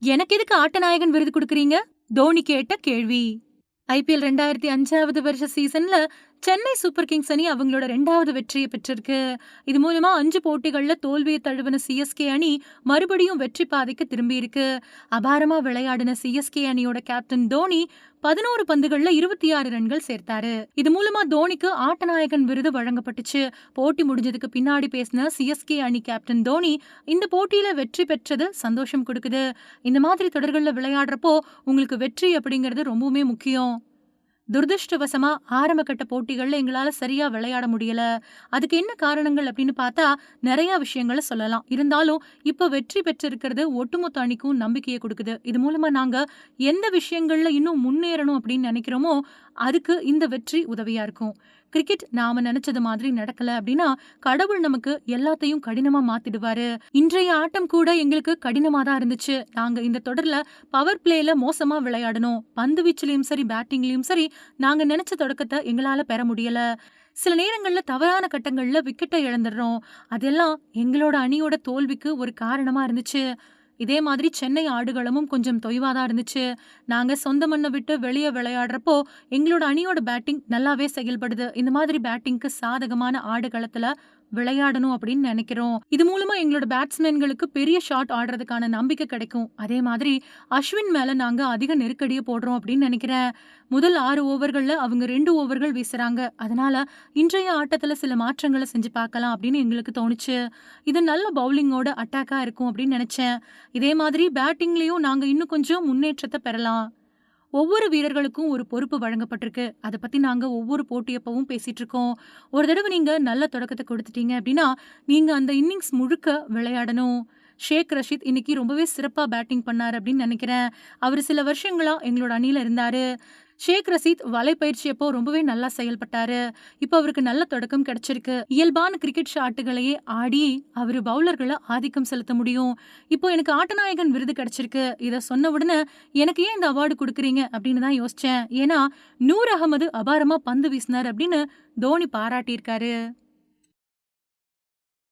எனக்கு எதுக்கு ஆட்டநாயகன் விருது கொடுக்குறீங்க? தோனி கேட்ட கேள்வி. ஐபிஎல் ரெண்டாயிரத்தி அஞ்சாவது வருஷ சீசன்ல சென்னை சூப்பர் கிங்ஸ் அணி அவங்களோட ரெண்டாவது வெற்றியை பெற்றிருக்கு. இது மூலமா அஞ்சு போட்டிகள்ல தோல்வியை தழுவின சிஎஸ்கே அணி மறுபடியும் வெற்றி பாதைக்கு திரும்பியிருக்கு அபாரமா விளையாடின சிஎஸ்கே அணியோட கேப்டன் தோனி பதினோரு பந்துகள்ல இருபத்தி ஆறு ரன்கள் சேர்த்தாரு. இது மூலமா தோனிக்கு ஆட்டநாயகன் விருது வழங்கப்பட்டுச்சு. போட்டி முடிஞ்சதுக்கு பின்னாடி பேசின சிஎஸ்கே அணி கேப்டன் தோனி இந்த போட்டியில வெற்றி பெற்றது சந்தோஷம் கொடுக்குது. இந்த மாதிரி தொடர்கள்ல விளையாடுறப்போ உங்களுக்கு வெற்றி அப்படிங்கிறது ரொம்பவுமே முக்கியம். துரதிருஷ்டவசமா ஆரம்ப கட்ட போட்டிகள்ல எங்களால சரியா விளையாட முடியல. அதுக்கு என்ன காரணங்கள் அப்படின்னு பார்த்தா நிறைய விஷயங்களை சொல்லலாம். இருந்தாலும் இப்ப வெற்றி பெற்றிருக்கிறது ஒட்டுமொத்த அணிக்கும் நம்பிக்கையை கொடுக்குது. இது மூலமா நாங்க எந்த விஷயங்கள்ல இன்னும் முன்னேறணும் அப்படின்னு நினைக்கிறோமோ அதுக்கு இந்த வெற்றி உதவியா இருக்கும். கிரிக்கெட் நாம நினைச்சது மாதிரி நடக்கல அப்படின்னா கடவுள் நமக்கு எல்லாத்தையும் கடினமா மாத்திடுவாரு. இன்றைய ஆட்டம் கூட எங்களுக்கு கடினமா தான் இருந்துச்சு. நாங்க இந்த தொடர்ல பவர் பிளேல மோசமா விளையாடணும். பந்து வீச்சுலயும் சரி பேட்டிங்லயும் சரி நாங்க நினைச்ச தொடக்கத்தை எங்களால பெற முடியல. சில நேரங்கள்ல தவறான கட்டங்கள்ல விக்கெட்டை இழந்துடுறோம். அதெல்லாம் எங்களோட அணியோட தோல்விக்கு ஒரு காரணமா இருந்துச்சு. இதே மாதிரி சென்னை ஆடுகளமும் கொஞ்சம் தொய்வாதான் இருந்துச்சு. நாங்க சொந்த மண்ணை விட்டு வெளியே விளையாடுறப்போ எங்களோட அணியோட பேட்டிங் நல்லாவே செயல்படுது. இந்த மாதிரி பேட்டிங்க்கு சாதகமான ஆடுகளத்துல விளையாடணும் அப்படின்னு நினைக்கிறோம். இது மூலமா எங்களோட பேட்ஸ்மேன்களுக்கு பெரிய ஷாட் ஆடுறதுக்கான நம்பிக்கை கிடைக்கும். அதே மாதிரி அஸ்வின் மேல நாங்க அதிக நெருக்கடியை போடுறோம் அப்படின்னு நினைக்கிறேன். முதல் ஆறு ஓவர்கள்ல அவங்க ரெண்டு ஓவர்கள் வீசுறாங்க. அதனால இன்றைய ஆட்டத்துல சில மாற்றங்களை செஞ்சு பார்க்கலாம் அப்படின்னு எங்களுக்கு தோணுச்சு. இது நல்ல பவுலிங்கோட அட்டாக்கா இருக்கும் அப்படின்னு நினைச்சேன். இதே மாதிரி பேட்டிங்லயும் நாங்க இன்னும் கொஞ்சம் முன்னேற்றத்தை பெறலாம். ஒவ்வொரு வீரர்களுக்கும் ஒரு பொறுப்பு வழங்கப்பட்டிருக்கு. அதை பத்தி நாங்க ஒவ்வொரு போட்டியப்பவும் பேசிட்டு இருக்கோம் ஒரு தடவை நீங்க நல்ல தொடக்கத்தை கொடுத்துட்டீங்க அப்படின்னா நீங்க அந்த இன்னிங்ஸ் முழுக்க விளையாடணும். ஷேக் ரஷீத் இன்னைக்கு ரொம்பவே சிறப்பா பேட்டிங் பண்ணாரு அப்படின்னு நினைக்கிறேன். அவர் சில வருஷங்களா எங்களோட அணியில இருந்தாரு. ஷேக் ரசீத் வலை பயிற்சியப்போ ரொம்பவே நல்லா செயல்பட்டாரு. இப்போ அவருக்கு நல்ல தொடக்கம் கிடைச்சிருக்கு. இயல்பான கிரிக்கெட் ஷாட்டுகளையே ஆடி அவர் பவுலர்களை ஆதிக்கம் செலுத்த முடியும். இப்போ எனக்கு ஆட்டநாயகன் விருது கிடைச்சிருக்கு. இதை சொன்ன உடனே எனக்கு ஏன் இந்த அவார்டு கொடுக்குறீங்க? அப்படின்னு தான் யோசிச்சேன். ஏன்னா நூர் அகமது அபாரமா பந்து வீசினார் அப்படின்னு தோனி பாராட்டியிருக்காரு.